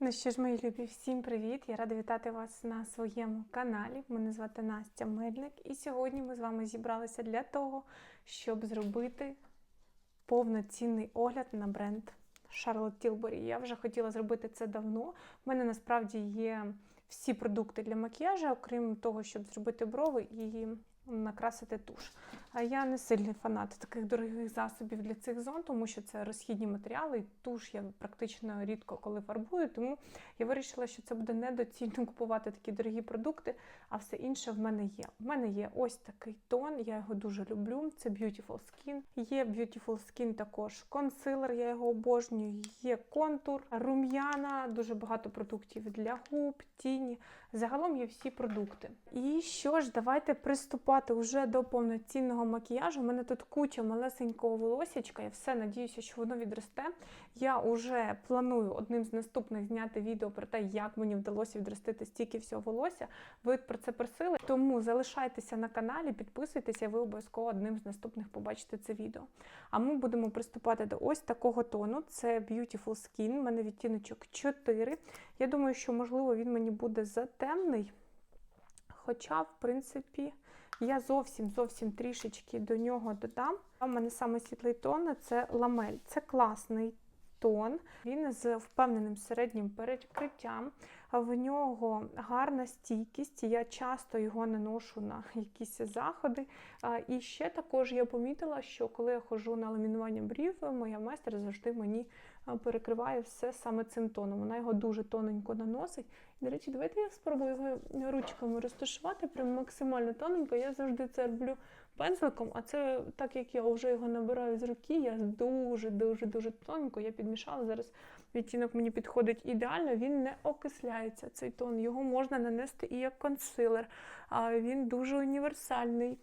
Ну що ж, мої любі, всім привіт! Я рада вітати вас на своєму каналі. Мене звати Настя Мельник, і сьогодні ми з вами зібралися для того, щоб зробити повноцінний огляд на бренд Charlotte Tilbury. Я вже хотіла зробити це давно. У мене насправді є всі продукти для макіяжу, окрім того, щоб зробити брови і накрасити туш. Я не сильний фанат таких дорогих засобів для цих зон, тому що це розхідні матеріали. і Туш я практично рідко коли фарбую, тому я вирішила, що це буде недоцільно купувати такі дорогі продукти, а все інше в мене є. В мене є ось такий тон, я його дуже люблю. Це Beautiful Skin. Є Beautiful Skin також консилер, я його обожнюю. Є контур, рум'яна, дуже багато продуктів для губ, тіні. Загалом є всі продукти. І що ж, давайте приступати вже до повноцінного макіяжу. У мене тут куча малесенького волосячка, я все надіюся, що воно відросте. Я вже планую одним з наступних зняти відео про те, як мені вдалося відростити стільки всього волосся. Ви про це просили. Тому залишайтеся на каналі, підписуйтеся, ви обов'язково одним з наступних побачите це відео. А ми будемо приступати до ось такого тону. Це Beautiful Skin. У мене відтіночок 4. Я думаю, що можливо він мені буде затемний. Хоча, в принципі, я зовсім зовсім трішечки до нього додам. У мене саме світлий тон це ламель. Це класний тон. Він з впевненим середнім перекриттям. В нього гарна стійкість. Я часто його наношу на якісь заходи. І ще також я помітила, що коли я ходжу на ламінування брів, моя майстер завжди мені перекриває все саме цим тоном. Вона його дуже тоненько наносить. До речі, давайте я спробую його ручками розташувати прям максимально тоненько. Я завжди це роблю пензликом, а це так як я вже його набираю з руки, я дуже-дуже дуже тоненько я підмішала. Зараз відтінок мені підходить ідеально, він не окисляється цей тон. Його можна нанести і як консилер. Він дуже універсальний.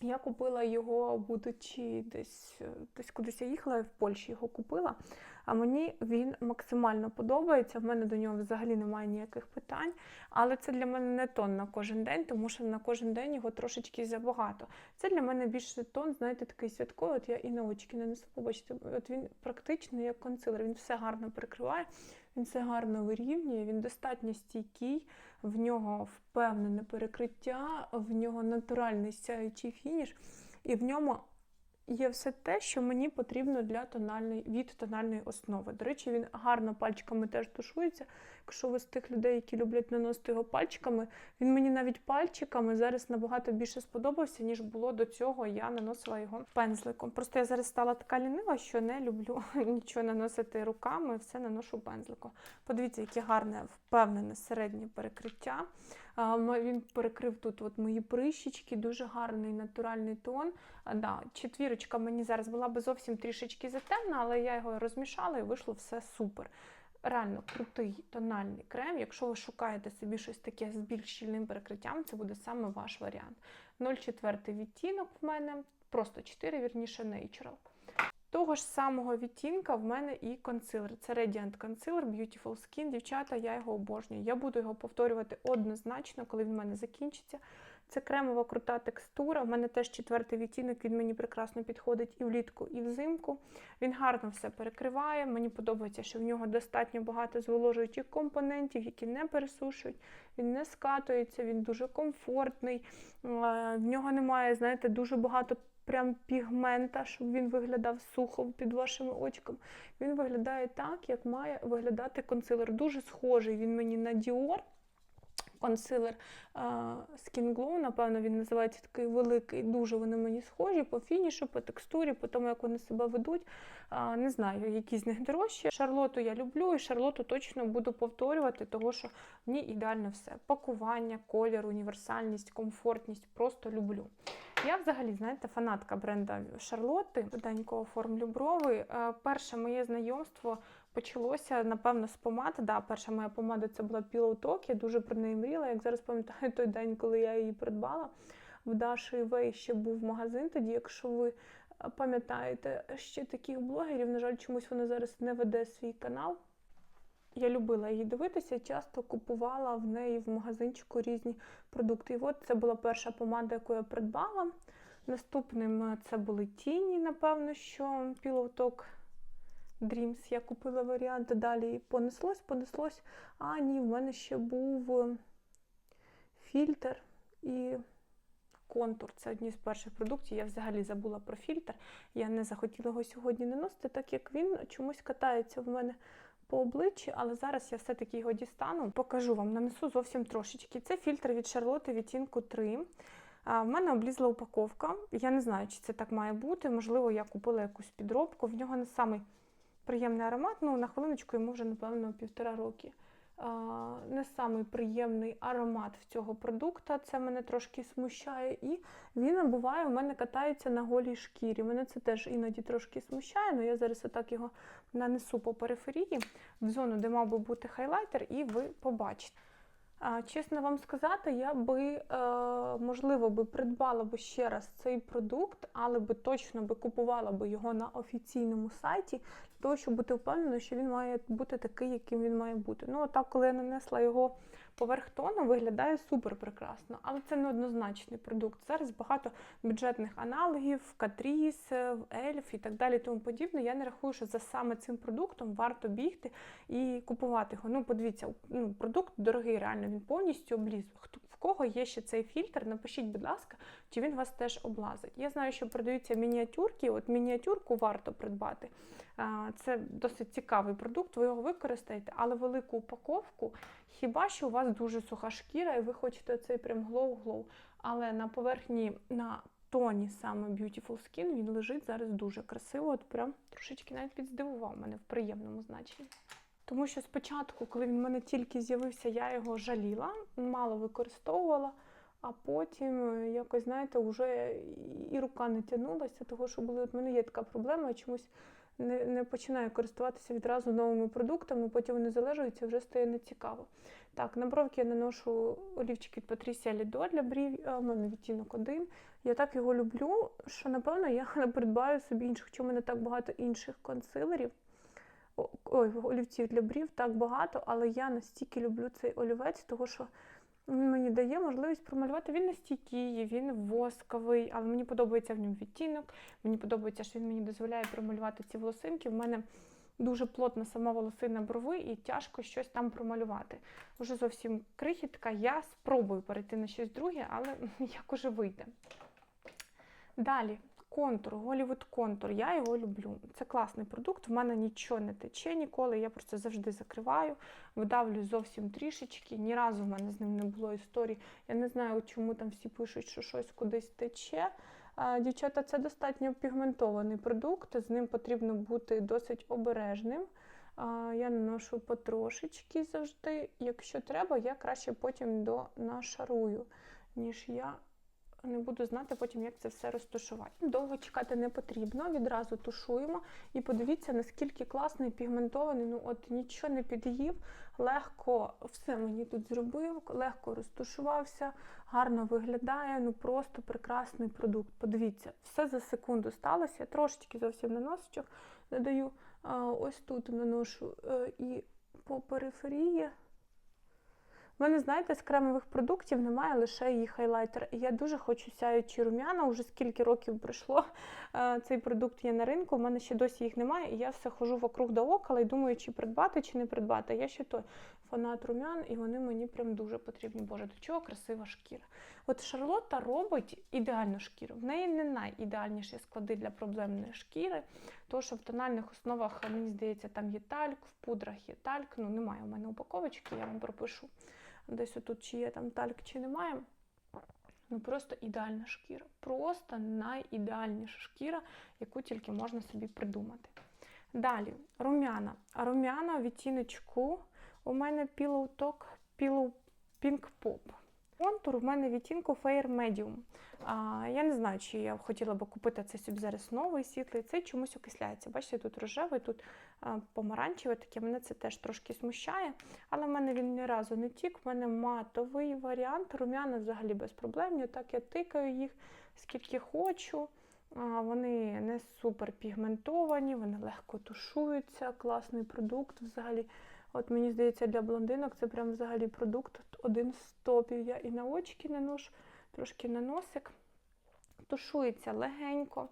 Я купила його, будучи десь десь кудись я їхала, в Польщі його купила. А мені він максимально подобається. В мене до нього взагалі немає ніяких питань. Але це для мене не тон на кожен день, тому що на кожен день його трошечки забагато. Це для мене більше тон, знаєте, такий святковий. От я і на очки нанесу, побачите, от він практично як консилер, він все гарно прикриває. Він все гарно вирівнює, він достатньо стійкий, в нього впевнене перекриття, в нього натуральний сяючий фініш, і в ньому є все те, що мені потрібно для тональної, від тональної основи. До речі, він гарно пальчиками теж тушується. Якщо ви з тих людей, які люблять наносити його пальчиками, він мені навіть пальчиками зараз набагато більше сподобався, ніж було до цього. Я наносила його пензликом. Просто я зараз стала така лінива, що не люблю нічого наносити руками, все наношу пензликом. Подивіться, яке гарне, впевнене середнє перекриття. Він перекрив тут от мої прищічки, дуже гарний натуральний тон. Да, Четвірочка мені зараз була би зовсім трішечки затемна, але я його розмішала і вийшло все супер. Реально крутий тональний крем. Якщо ви шукаєте собі щось таке з більш щільним перекриттям, це буде саме ваш варіант. 0,4 відтінок в мене, просто 4, вірніше, Natural. Того ж самого відтінка в мене і консилер. Це Radiant Concealer Beautiful Skin. Дівчата, я його обожнюю. Я буду його повторювати однозначно, коли він в мене закінчиться. Це кремова крута текстура. В мене теж четвертий відтінок, він мені прекрасно підходить і влітку, і взимку. Він гарно все перекриває. Мені подобається, що в нього достатньо багато зволожуючих компонентів, які не пересушують, він не скатується, він дуже комфортний. В нього немає, знаєте, дуже багато прям пігмента, щоб він виглядав сухо під вашими очками. Він виглядає так, як має виглядати консилер. Дуже схожий він мені на Dior. Консилер Skin Glow, напевно, він називається такий великий. Дуже вони мені схожі по фінішу, по текстурі, по тому, як вони себе ведуть. Не знаю, які з них дорожчі. Шарлоту я люблю, і шарлоту точно буду повторювати, тому що ній ідеально все. Пакування, колір, універсальність, комфортність. Просто люблю. Я взагалі, знаєте, фанатка бренда Шарлотти, швиденько оформлю брови. Перше моє знайомство почалося, напевно, з помади. Да, Перша моя помада це була Pillow Talk, я дуже про неї мріяла. Як зараз пам'ятаю той день, коли я її придбала. В Даші Вей ще був магазин тоді, якщо ви пам'ятаєте ще таких блогерів, на жаль, чомусь вона зараз не веде свій канал. Я любила її дивитися, часто купувала в неї в магазинчику різні продукти. І от це була перша помада, яку я придбала. Наступним це були тіні, напевно, що Pillow Talk Dreams. Я купила варіант, далі понеслось, понеслось. А, ні, в мене ще був е, фільтр і контур. Це одні з перших продуктів. Я взагалі забула про фільтр. Я не захотіла його сьогодні наносити, так як він чомусь катається в мене по обличчі, але зараз я все-таки його дістану. Покажу вам, нанесу зовсім трошечки. Це фільтр від Шарлоти відтінку 3. А, В мене облізла упаковка. Я не знаю, чи це так має бути. Можливо, я купила якусь підробку. В нього не самий приємний аромат. Ну, на хвилиночку йому вже, напевно, півтора роки. Не самий приємний аромат в цього продукту. Це мене трошки смущає. І він буває, у мене катається на голій шкірі. Мене це теж іноді трошки смущає, але я зараз отак його нанесу по периферії в зону, де мав би бути хайлайтер, і ви побачите. Чесно вам сказати, я би, е, можливо, би придбала би ще раз цей продукт, але би точно би купувала би його на офіційному сайті, для того, щоб бути впевненою, що він має бути такий, яким він має бути. Ну, отак, коли я нанесла його поверх тону, виглядає супер прекрасно, але це не однозначний продукт. Зараз багато бюджетних аналогів, Catrice, Elf і так далі, тому подібне. Я не рахую, що за саме цим продуктом варто бігти і купувати його. Ну, подивіться, ну, продукт дорогий, реально він повністю обліз. Хто в кого є ще цей фільтр? Напишіть, будь ласка, чи він вас теж облазить. Я знаю, що продаються мініатюрки. От мініатюрку варто придбати. Це досить цікавий продукт, ви його використаєте, але велику упаковку. Хіба що у вас дуже суха шкіра, і ви хочете цей прям глоу-глоу. Але на поверхні, на тоні саме Beautiful Skin, він лежить зараз дуже красиво. От прям трошечки навіть підздивував мене в приємному значенні. Тому що спочатку, коли він в мене тільки з'явився, я його жаліла, мало використовувала, а потім е, якось, знаєте, вже і рука не тягнулася, того що були, от мене є така проблема, чомусь не, не починаю користуватися відразу новими продуктами, потім вони залежуються, вже стає нецікаво. Так, на бровки я наношу олівчик від Patricia Lido для брів, а в мене відтінок один. Я так його люблю, що, напевно, я не придбаю собі інших. Чому мене так багато інших консилерів? Ой, олівців для брів так багато, але я настільки люблю цей олівець, того що мені дає можливість промалювати. Він не стійкий, він восковий, але мені подобається в ньому відтінок. Мені подобається, що він мені дозволяє промалювати ці волосинки. В мене дуже плотна сама волосина брови і тяжко щось там промалювати. Уже зовсім крихітка. Я спробую перейти на щось друге, але як уже вийде. Далі. Контур, Голівуд контур, я його люблю. Це класний продукт, в мене нічого не тече ніколи, я просто завжди закриваю, видавлю зовсім трішечки. Ні разу в мене з ним не було історії. Я не знаю, чому там всі пишуть, що щось кудись тече. Дівчата, це достатньо пігментований продукт, з ним потрібно бути досить обережним. Я наношу потрошечки завжди. Якщо треба, я краще потім донашарую, ніж я не буду знати потім, як це все розтушувати. Довго чекати не потрібно, відразу тушуємо. І подивіться, наскільки класний, пігментований. Ну от нічого не під'їв, легко все мені тут зробив, легко розтушувався, гарно виглядає. Ну просто прекрасний продукт. Подивіться, все за секунду сталося. Я трошечки зовсім на носичок додаю. Ось тут наношу е, і по периферії. У мене, знаєте, з кремових продуктів немає лише її хайлайтер. І я дуже хочу сяючі рум'яна. Уже скільки років пройшло е, цей продукт є на ринку. У мене ще досі їх немає. І я все хожу вокруг да около і думаю, чи придбати, чи не придбати. Я ще той фанат рум'ян, і вони мені прям дуже потрібні. Боже, до чого красива шкіра. От Шарлотта робить ідеальну шкіру. В неї не найідеальніші склади для проблемної шкіри. Тому що в тональних основах, мені здається, там є тальк, в пудрах є тальк. Ну, немає у мене упаковочки, я вам пропишу десь отут, чи є там тальк, чи немає. Ну просто ідеальна шкіра. Просто найідеальніша шкіра, яку тільки можна собі придумати. Далі, рум'яна. Рум'яна відтіночку у мене Pillow Talk Pillow Pink. Контур у мене відтінку Fair Medium. А, Я не знаю, чи я хотіла би купити цей собі зараз новий світлий. Цей чомусь окисляється. Бачите, тут рожевий, тут помаранчевий таке. Мене це теж трошки смущає. Але в мене він ні разу не тік. В мене матовий варіант. Рум'яна взагалі безпроблемні. Так я тикаю їх скільки хочу. Вони не супер пігментовані, вони легко тушуються. Класний продукт взагалі. От мені здається, для блондинок це прям взагалі продукт один з топів. Я і на очки наношу, трошки на носик. Тушується легенько.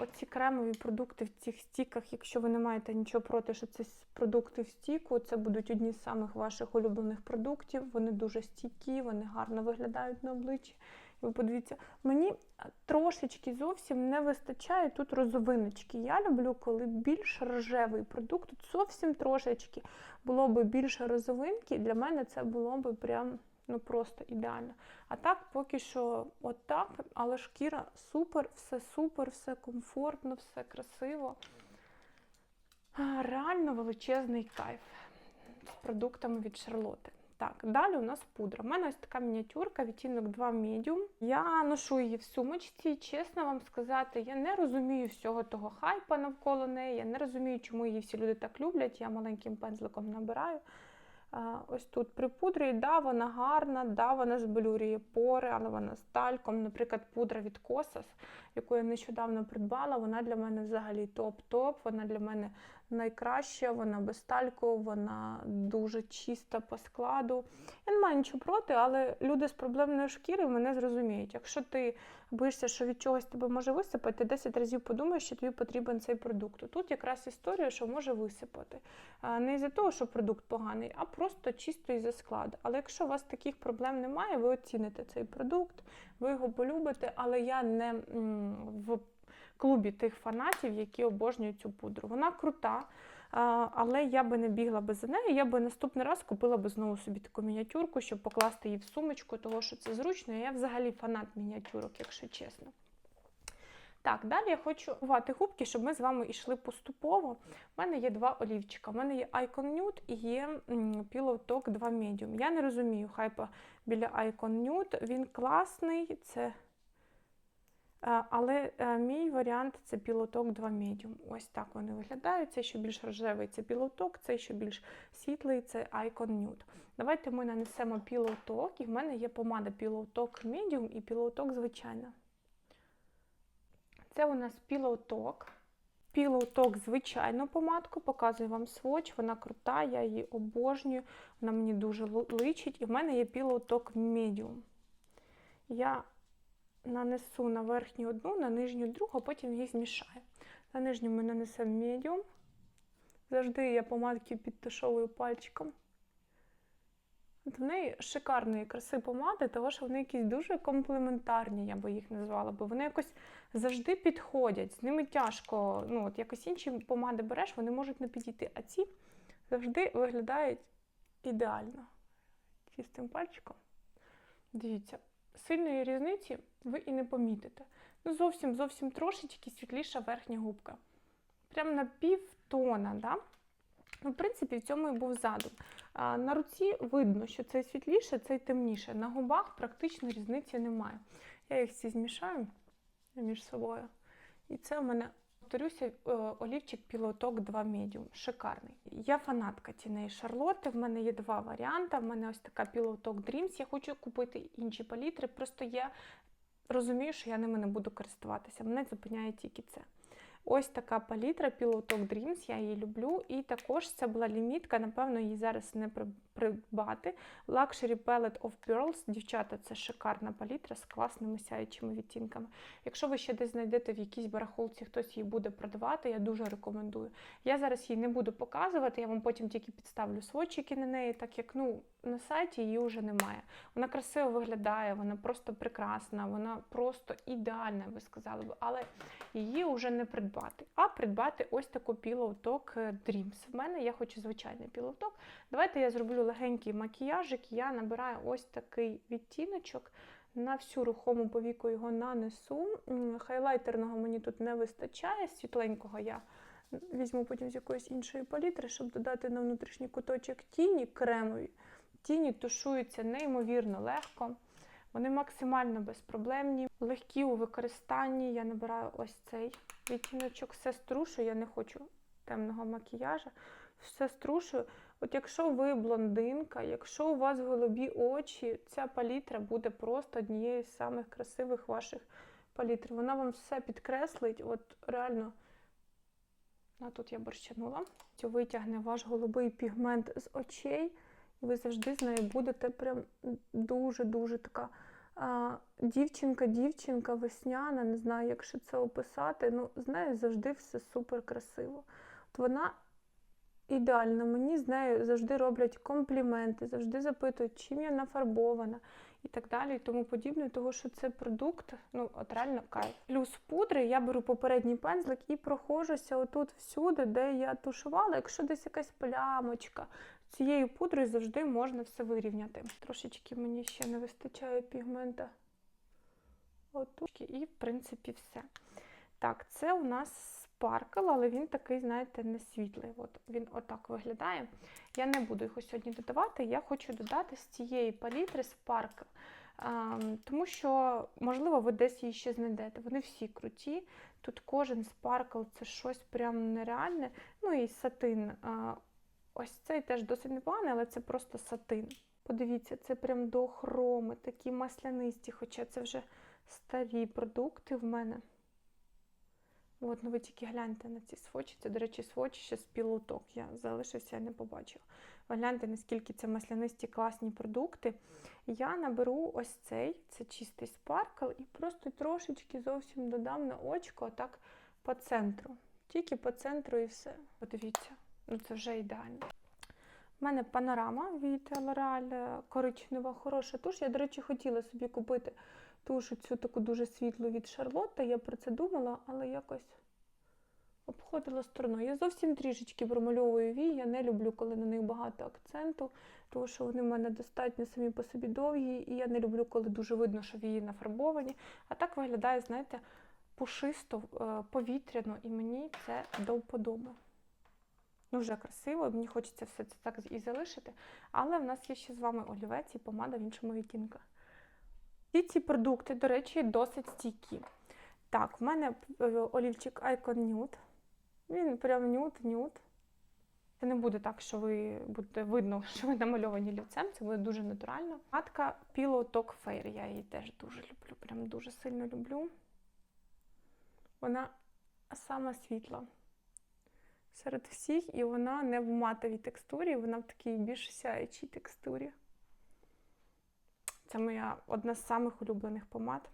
Оці кремові продукти в цих стіках, якщо ви не маєте нічого проти, що це продукти в стіку, це будуть одні з самих ваших улюблених продуктів. Вони дуже стійкі, вони гарно виглядають на обличчі. І ви подивіться, мені трошечки зовсім не вистачає тут розовиночки. Я люблю, коли більш рожевий продукт, тут зовсім трошечки було би більше розовинки, для мене це було би прям ну просто ідеально. А так поки що отак, але шкіра супер, все супер, все комфортно, все красиво. Реально величезний кайф з продуктами від Шарлоти. Так, далі у нас пудра. У мене ось така мініатюрка, відтінок 2 medium. Я ношу її в сумочці. Чесно вам сказати, я не розумію всього того хайпа навколо неї. Я не розумію, чому її всі люди так люблять. Я маленьким пензликом набираю. Ось тут припудрюю, да, вона гарна, да, вона зблюрює пори, але вона з тальком. Наприклад, пудра від Kosas, яку я нещодавно придбала, вона для мене взагалі топ-топ. Вона для мене найкраща, вона без тальку, вона дуже чиста по складу. Я не маю нічого проти, але люди з проблемною шкірою мене зрозуміють. Якщо ти боїшся, що від чогось тебе може висипати, 10 разів подумаєш, що тобі потрібен цей продукт. Тут якраз історія, що може висипати. Не із-за того, що продукт поганий, а просто чисто із-за складу. Але якщо у вас таких проблем немає, ви оціните цей продукт, ви його полюбите, але я не в клубі тих фанатів, які обожнюють цю пудру. Вона крута. Але я би не бігла би за нею, я би наступний раз купила би знову собі таку мініатюрку, щоб покласти її в сумочку, тому що це зручно. Я взагалі фанат мініатюрок, якщо чесно. Так, далі я хочу хочуувати губки, щоб ми з вами йшли поступово. У мене є два олівчика. У мене є Icon Nude і є Pillow Talk 2 Medium. Я не розумію хайпа біля Icon Nude. Він класний, це... е, але е, мій варіант це Talk 2 Medium. Ось так вони виглядають. Цей, що більш рожевий, це Talk, цей, що більш світлий, це Icon Nude. Давайте ми нанесемо Talk, і в мене є помада Talk Medium і Talk звичайна. Це у нас. Pillow Talk звичайну помадку, показую вам сводч, вона крута, я її обожнюю, вона мені дуже личить. І в мене є Talk Medium. Я нанесу на верхню одну, на нижню другу, а потім їх змішаю. На нижню ми нанесемо Medium. Завжди я помадки підтушовую пальчиком. От в неї шикарної краси помади, тому що вони якісь дуже комплементарні, я би їх назвала, бо вони якось завжди підходять. З ними тяжко. Ну, от якось інші помади береш, вони можуть не підійти. А ці завжди виглядають ідеально. Чистим пальчиком. Дивіться, сильної різниці ви і не помітите. Ну, зовсім зовсім трошечки світліша верхня губка. Прям на півтона, да? Ну, в принципі, в цьому і був задум. На руці видно, що це світліше, це темніше. На губах практично різниці немає. Я їх всі змішаю між собою. І це у мене, повторюся, е, олівчик Пілоток 2 Medium. Шикарний. Я фанатка тіней Шарлотти. В мене є два варіанти. В мене ось така Пілоток Dreams. Я хочу купити інші палітри, просто я розумію, що я ними не буду користуватися. Мене зупиняє тільки це. Ось така палітра Pillow Dreams, я її люблю. І також це була лімітка, напевно, її зараз не при- придбати. Luxury Palette of Pearls. Дівчата, це шикарна палітра з класними сяючими відтінками. Якщо ви ще десь знайдете в якійсь барахолці, хтось її буде продавати, я дуже рекомендую. Я зараз її не буду показувати, я вам потім тільки підставлю сводчики на неї, так як ну, на сайті її вже немає. Вона красиво виглядає, вона просто прекрасна, вона просто ідеальна, ви сказали б, але її вже не придбати. А придбати ось таку Pillow Talk Dreams. В мене я хочу звичайний Talk. Давайте я зроблю легенький макіяжик. Я набираю ось такий відтіночок. На всю рухому повіку його нанесу. Хайлайтерного мені тут не вистачає, світленького я візьму потім з якоїсь іншої палітри, щоб додати на внутрішній куточок тіні кремові. Тіні тушуються неймовірно легко. Вони максимально безпроблемні, легкі у використанні. Я набираю ось цей відтіночок, все струшую, я не хочу темного макіяжа. Все струшую. От якщо ви блондинка, якщо у вас голубі очі, ця палітра буде просто однією з самих красивих ваших палітр. Вона вам все підкреслить, от реально. А тут я борщанула. Витягне ваш голубий пігмент з очей, ви завжди з нею будете прям дуже-дуже така а, дівчинка, дівчинка, весняна, не знаю, як ще це описати. Ну, з нею завжди все супер красиво. От вона ідеальна. Мені з нею завжди роблять компліменти, завжди запитують, чим я нафарбована і так далі, і тому подібне, тому що це продукт, ну, от реально кайф. Плюс пудри я беру попередній пензлик і проходжуся отут всюди, де я тушувала. Якщо десь якась плямочка, цією пудрою завжди можна все вирівняти. Трошечки мені ще не вистачає пігмента. Отут. І, в принципі, все. Так, це у нас спаркл, але він такий, знаєте, не світлий. От він отак виглядає. Я не буду його сьогодні додавати. Я хочу додати з цієї палітри спаркл. Тому що, можливо, ви десь її ще знайдете. Вони всі круті. Тут кожен спаркл це щось прям нереальне. Ну і сатин. Ось цей теж досить непоганий, але це просто сатин. Подивіться, це прям до хроми, такі маслянисті, хоча це вже старі продукти в мене. От, ну ви тільки гляньте на ці свочі. Це, до речі, свочі ще з пілоток. Я залишився, я не побачила. Ви гляньте, наскільки це маслянисті класні продукти. Я наберу ось цей, це чистий спаркл, і просто трошечки зовсім додам на очко, отак по центру. Тільки по центру і все. Подивіться, це вже ідеально. У мене панорама від L'Oreal коричнева, хороша туш. Я, до речі, хотіла собі купити тушу цю таку дуже світлу від Шарлотта. Я про це думала, але якось обходила стороною. Я зовсім трішечки промальовую вії. Я не люблю, коли на них багато акценту, тому що вони в мене достатньо самі по собі довгі, і я не люблю, коли дуже видно, що вії нафарбовані. А так виглядає, знаєте, пушисто, е, повітряно, і мені це до вподоби. Ну, вже красиво, мені хочеться все це так і залишити. Але в нас є ще з вами олівець і помада в іншому відтінку. Всі ці продукти, до речі, досить стійкі. Так, в мене е, олівчик Icon Nude. Він прям нюд-нюд. Це не буде так, що ви будете видно, що ви намальовані олівцем, це буде дуже натурально. Матка Pillow Talk Fair, я її теж дуже люблю, прям дуже сильно люблю. Вона сама світла серед всіх, і вона не в матовій текстурі, вона в такій більш сяючій текстурі. Це моя одна з самих улюблених помад.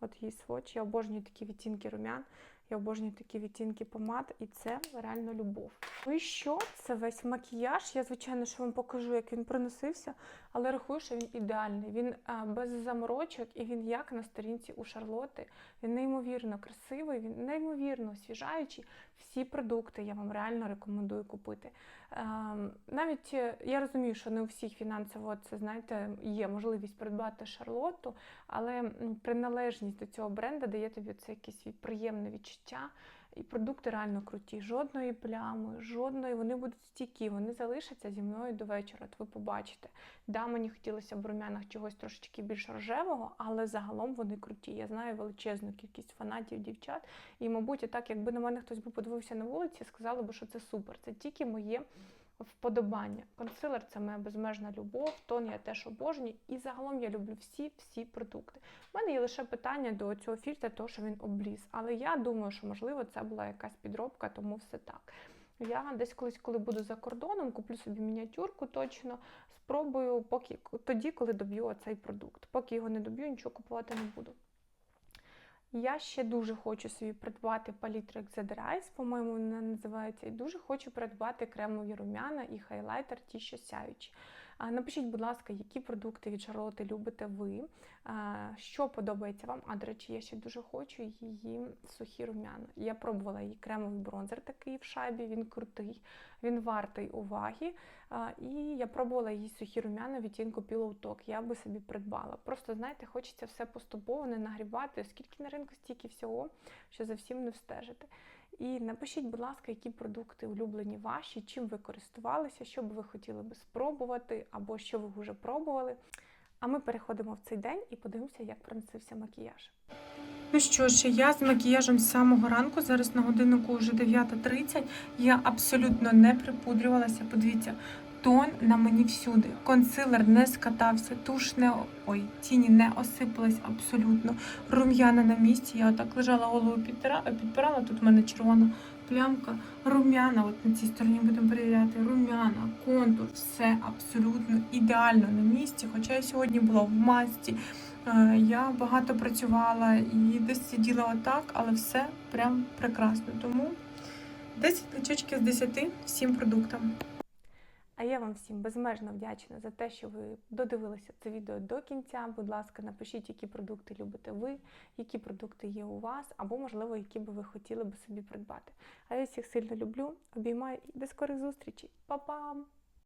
От її сводч. Я обожнюю такі відтінки румян, я обожнюю такі відтінки помад, і це реально любов. Ну і що? Це весь макіяж. Я, звичайно, що вам покажу, як він проносився, але рахую, що він ідеальний. Він а, без заморочок, і він як на сторінці у Шарлоти. Він неймовірно красивий, він неймовірно освіжаючий. Всі продукти я вам реально рекомендую купити. Ем, навіть е, я розумію, що не у всіх фінансово це знаєте, є можливість придбати Шарлотту, але приналежність до цього бренду дає тобі це якесь приємне відчуття. І продукти реально круті. Жодної плями, жодної, вони будуть стійкі, вони залишаться зі мною до вечора. От ви побачите. Да, мені хотілося б в румянах чогось трошечки більш рожевого, але загалом вони круті. Я знаю величезну кількість фанатів, дівчат. І, мабуть, так, якби на мене хтось би подивився на вулиці, сказали б, що це супер. Це тільки моє вподобання. Консилер це моя безмежна любов, тон я теж обожнюю. І загалом я люблю всі-всі продукти. У мене є лише питання до цього фільтра, того, що він обліз. Але я думаю, що можливо це була якась підробка, тому все так. Я десь колись, коли буду за кордоном, куплю собі мініатюрку точно, спробую поки тоді, коли доб'ю оцей продукт. Поки його не доб'ю, нічого купувати не буду. Я ще дуже хочу собі придбати палітру Rise, по-моєму, вона називається, і дуже хочу придбати кремові румяна і хайлайтер, ті, що сяючі. Напишіть, будь ласка, які продукти від Шарлоти любите ви, що подобається вам. А, до речі, я ще дуже хочу її сухі румяна. Я пробувала її кремовий бронзер такий в шайбі, він крутий, він вартий уваги. І я пробувала її сухі румяна відтінку Pillow Talk. Я би собі придбала. Просто, знаєте, хочеться все поступово не нагрібати, оскільки на ринку стільки всього, що за всім не встежити. І напишіть, будь ласка, які продукти улюблені ваші, чим ви користувалися, що б ви хотіли би спробувати, або що ви вже пробували. А ми переходимо в цей день і подивимося, як проносився макіяж. Ну що ж, я з макіяжем з самого ранку, зараз на годиннику вже 9.30. Я абсолютно не припудрювалася. Подивіться, тон на мені всюди. Консилер не скатався, туш не ой, тіні не осипалась абсолютно. Рум'яна на місці. Я отак лежала голову підпирала, підпирала. Тут в мене червона плямка. Рум'яна, от на цій стороні будемо перевіряти. Рум'яна, контур, все абсолютно ідеально на місці. Хоча я сьогодні була в масці. Е, Я багато працювала і десь сиділа отак, але все прям прекрасно. Тому 10 личочків з 10 всім продуктам. А я вам всім безмежно вдячна за те, що ви додивилися це відео до кінця. Будь ласка, напишіть, які продукти любите ви, які продукти є у вас, або, можливо, які би ви хотіли би собі придбати. А я всіх сильно люблю, обіймаю і до скорих зустрічей. Па-пам!